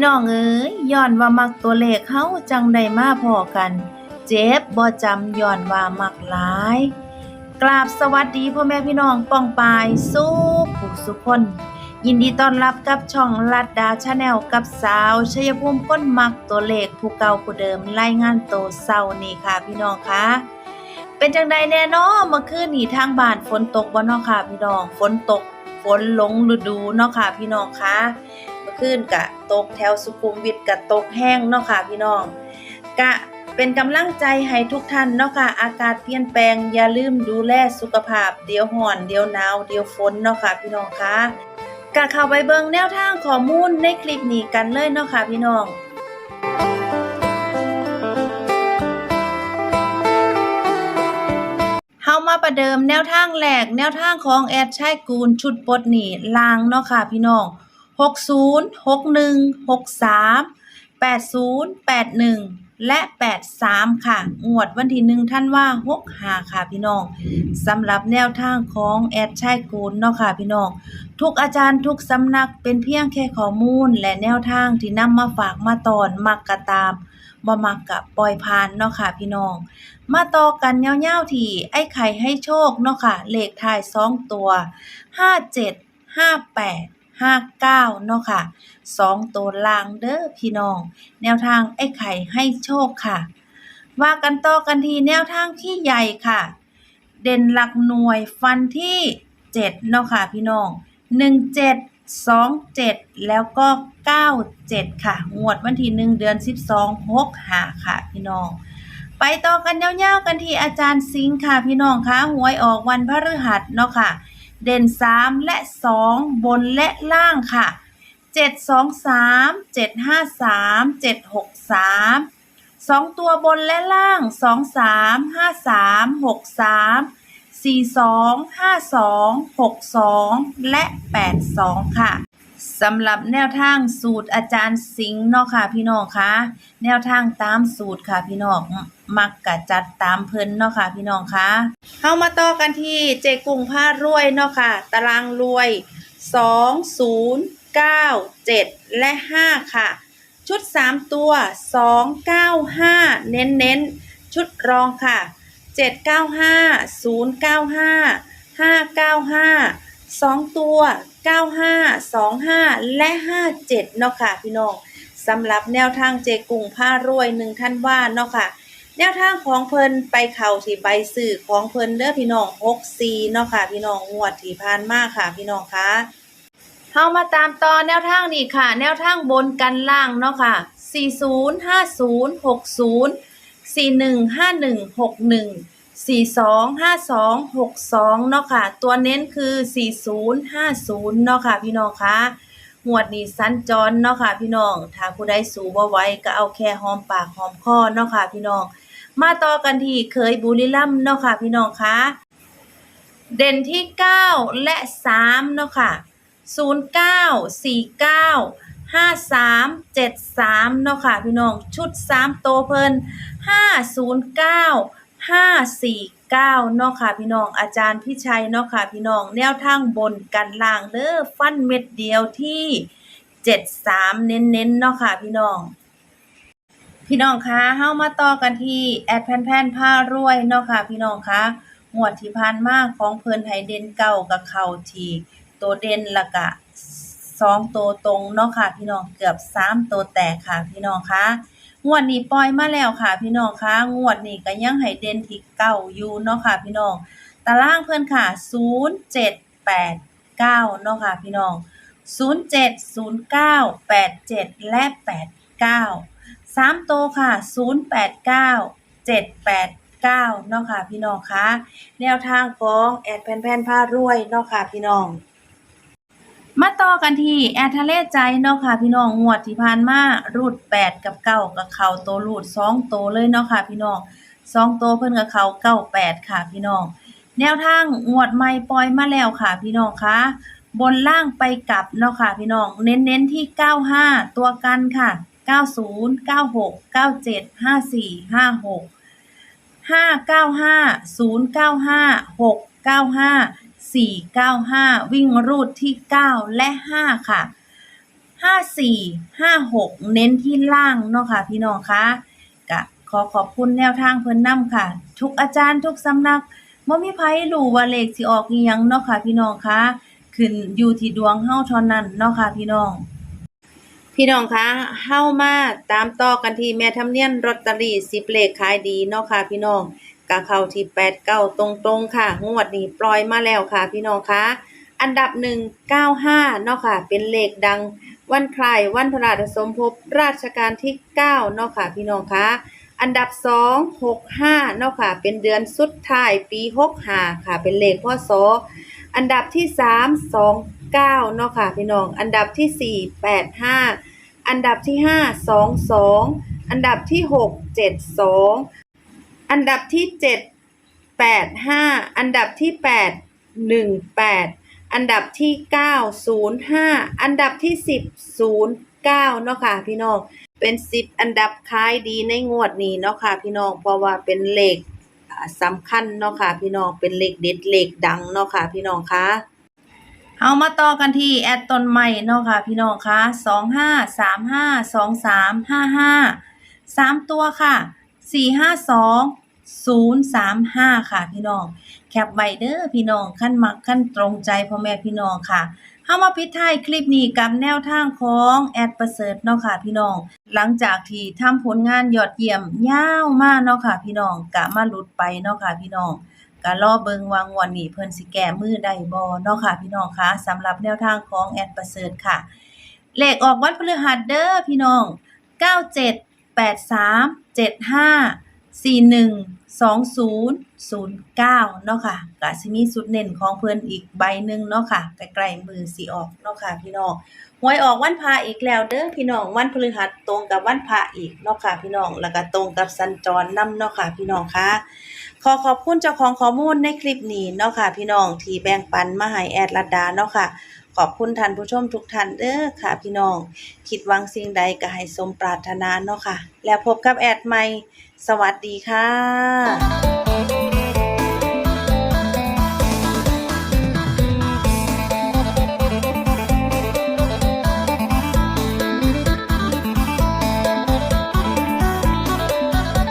พี่น้องเอ้ยย้อนว่ามักตัวเลขเฮาจังได้มาพอกัน เจ็บบ่จำย้อนว่ามักหลายกราบสวัสดีพ่อแม่พี่น้องป้องปายสู้ผู้สุคน ยินดีต้อนรับกับช่องลัดดาชาแนลกับสาวชัยภูมิก้นมักตัวเลขผู้เก่าผู้เดิมรายงานโตเศร้านี่ค่ะพี่น้องคะเป็นจังใดแน่นาะเมื่อคืนนี้ทางบ้านฝนตกบ่เนาะค่ะพี่น้องฝนตกฝนหลงฤดูเนาะค่ะพี่น้องคะ เมื่อคืนกะตกแถวสุขุมวิทกะตกแห้งเนาะค่ะพี่น้องกะเป็นกำลังใจให้ทุกท่านเนาะค่ะอากาศเปลี่ยนแปลงอย่าลืมดูแลสุขภาพ เดี๋ยวร้อนเดี๋ยวหนาวเดี๋ยวฝนเนาะค่ะพี่น้องคะกะเข้าไปเบิ่งแนวทางข้อมูลในคลิปนี้กันเลยเนาะค่ะพี่น้องเฮามาประเดิมแนวทางแรกแนวทางของแอดชายกูลชุดปดหนีลางเนาะค่ะพี่น้อง 60 61 63 80 81และ83ค่ะ งวดวันที่1ธันว่า65ค่ะพี่น้องสำหรับแนวทางของแอดชายกูลเนาะค่ะพี่น้อง ทุกอาจารย์ทุกสำนักเป็นเพียงแค่ข้อมูล และแนวทางที่นำมาฝากมาตอนมักกะตามบ่มักกะปล่อยผ่านเนาะค่ะพี่น้อง มาต่อกันเยาวๆที่ไอ้ไข่ให้โชคเนาะค่ะเลขท้าย2ตัว57 58 59เนาะค่ะ2ตัวล่างเด้อพี่น้อง แนวทางไอ้ไข่ให้โชคค่ะ ว่ากันต่อกันทีแนวทางที่ใหญ่ค่ะ เด่นหลักหน่วยฟันที่7เนาะค่ะพี่น้อง17 27แล้วก็97ค่ะ งวดวันที่1เดือน12 65ค่ะพี่น้องไปต่อกันยาวๆกันที่อาจารย์สิงค์ค่ะพี่น้องคะหวยออกวันพฤหัสเนาะค่ะ เด่น 3 และ 2 บนและล่างค่ะ 7 2 3 7 5 3 7 6 3 2 ตัวบนและล่าง 2 3 5 3 6 3 4 2 5 2 6 2 และ 8 2 ค่ะ สำหรับแนวทางสูตรอาจารย์สิงห์เนาะค่ะ พี่น้องคะแนวทางตามสูตรค่ะ พี่น้องมักกะจัดตามเพิ่นเนาะค่ะ พี่น้องคะเข้ามาต่อกันที่เจกุ้งผ้ารวยเนาะค่ะ ตารางรวย 2 0 9 7 และ 5 ค่ะ ชุด 3 ตัว 2 9 5 เน้นเน้นชุดรองค่ะ 795 095 595 2 ตัว 95 25 และ 57 เนาะค่ะพี่น้องสำหรับแนวทางเจกุ่งผ้ารวยหนึ่งท่านว่าเนาะค่ะ แนวทางของเพิ่นไปเข้าที่ใบสื่อของเพิ่นเด้อพี่น้อง64เนาะค่ะพี่น้องงวดที่ผ่านมาค่ะพี่น้องคะเฮามาตามต่อแนวทางนี้ค่ะ แนวทางบนกันล่างเนาะค่ะ 40 50 60 41 51 61 42 52 62เนาะค่ะ ตัวเน้นคือ 40 50เนาะค่ะ พี่น้องคะหวดนี้สัญจรเนาะค่ะ พี่น้อง ถ้าผู้ใดสูบ่ไหวก็เอาแค่หอมปากหอมคอเนาะค่ะ พี่น้อง มาต่อกันที่เคยบุรีรัมเนาะค่ะ พี่น้องคะเด่นที่ 9 และ3เนาะค่ะ 09 49 53 73เนาะค่ะ พี่น้อง ชุด 3 โตเพิ่น509 549เนาะค่ะพี่น้อง อาจารย์พิชัยเนาะค่ะพี่น้อง แนวทางบนกันล่างเด้อฟันเม็ดเดียวที่73เน้นๆเนาะค่ะพี่น้อง พี่น้องคะเฮามาต่อกันที่แอดแพนแพนผ้ารวยเนาะค่ะพี่น้องคะงวดที่ผ่านมาของเพิ่นให้เด่นเก่ากับเข้าทีตัวเด่นล้วก็สองตัวตรงเนาะค่ะพี่น้องเกือบสามตัวแตกค่ะพี่น้องคะ งวดนี้ปล่อยมาแล้วค่ะ พี่น้องคะงวดนี้ก็ยังให้เด่นที่เก้าอยู่เนาะค่ะ พี่น้องตารางเพิ่อนค่ะศูนย์เจ็ดแปดเก้าเนาะค่ะ พี่น้องศูนย์เจ็ดศูนย์เก้าแปดเจ็ดและแปดเก้าสามโตค่ะ 0 8 9 7 8 9เนาะค่ะ พี่น้องคะแนวทางของแอดแพนแพนผ้ารวยเนาะค่ะ พี่น้อง มาต่อกันที่แอทะเลใจเนาะค่ะพี่น้องงวดที่ผ่านมารูด8กับ9กับเขาโตรูด2โตวเลยเนาะค่ะพี่น้อง2โตวเพิ่นกับเขา98ค่ะพี่น้อง แนวทางงวดใหม่ปล่อยมาแล้วค่ะพี่น้องคะบนล่างไปกลับเนาะค่ะพี่น้อง เน้นๆที่95ตัวกันค่ะ90 96 97 54 56 595 095 695 495 วิ่งรูดที่ 9 และ 5 ค่ะห้าสี่ห้าหกเน้นที่ล่างเนาะค่ะ พี่น้องคะกะขอขอบคุณแนวทางเพิ่นนำค่ะ ทุกอาจารย์ทุกสำนักบ่มีไผรู้ว่าเลขสิออกอีหยังเนาะค่ะ พี่น้องคะขึ้นอยู่ที่ดวงเฮาเท่านั้นเนาะค่ะ พี่น้อง พี่น้องคะเฮามาตามต่อกันที่แม่ทำเนียนลอตเตอรี่10เลขขายดีเนาะค่ะ พี่น้อง กะเข้าที่8 9ตรงๆค่ะ งวดนี้ปล่อยมาแล้วค่ะพี่น้องคะอันดับ195เก้าห้าเนาะค่ะ เป็นเลขดังวันคลายวันพระราชสมภพราชการที่9เนาะค่ะพี่น้องคะอันดับ2 65เนาะค่ะ เป็นเดือนสุดท้ายปี65ค่ะ เป็นเลขพศอันดับที่3 29เก้าเนาะค่ะพี่น้อง อันดับที่4 85อันดับที่5 22อันดับที่6 72อั อันดับที่7 85อันดับที่8 18อันดับที่9 05อันดับที่10 09เนาะค่ะพี่น้องเป็น10อันดับขายดีในงวดนี้เนาะค่ะพี่น้องเพราะว่าเป็นเลขสำคัญเนาะค่ะพี่น้องเป็นเลขเด็ดเลขดังเนาะค่ะพี่น้องคะเอามาต่อกันที่แอดต้นใหม่เนาะค่ะพี่น้องคะสองห้าสามห้าสองสามห้าห้าสามตัวค่ะสี่ห้าสอง ศูนย์สามห้าค่ะพี่น้อง แคปไว้เด้อพี่น้องขั้นมักขั้นตรงใจพ่อแม่พี่น้องค่ะเฮามาปิท้ายคลิปนี้กับแนวทางของแอดประเสริฐเนาะค่ะพี่น้อง หลังจากที่ทำผลงานยอดเยี่ยมยาวมากเนาะค่ะพี่น้องกะมาหลุดไปเนาะค่ะพี่น้องก็รอเบิงวางวดนี้เพิ่นสิแก้มือได้บ่เนาะค่ะพี่น้องคะสำหรับแนวทางของแอดประเสริฐค่ะเลขออกวันพฤหัสเด้อพี่น้อง 97 83 75 41 20 09 เนาะค่ะก็สิมีสุดเน้นของเพิ่นอีกใบหนึ่งเนาะค่ะใกล้ๆมือสิออกเนาะค่ะพี่น้องหวยออกวันพระอีกแล้วเด้อพี่น้องวันพฤหัสตรงกับวันพระอีกเนาะค่ะพี่น้องแล้วก็ตรงกับสัญจรนำเนาะค่ะพี่น้องคะขอขอบคุณเจ้าของข้อมูลในคลิปนี้เนาะค่ะพี่น้องที่แบ่งปันมาให้แอดลัดดาเนาะค่ะ ขอบคุณท่านผู้ชมทุกท่านเด้อค่ะพี่น้อง คิดหวังสิ่งใดก็ให้สมปรารถนาเนาะค่ะ แล้วพบกับแอดใหม่ สวัสดีค่ะ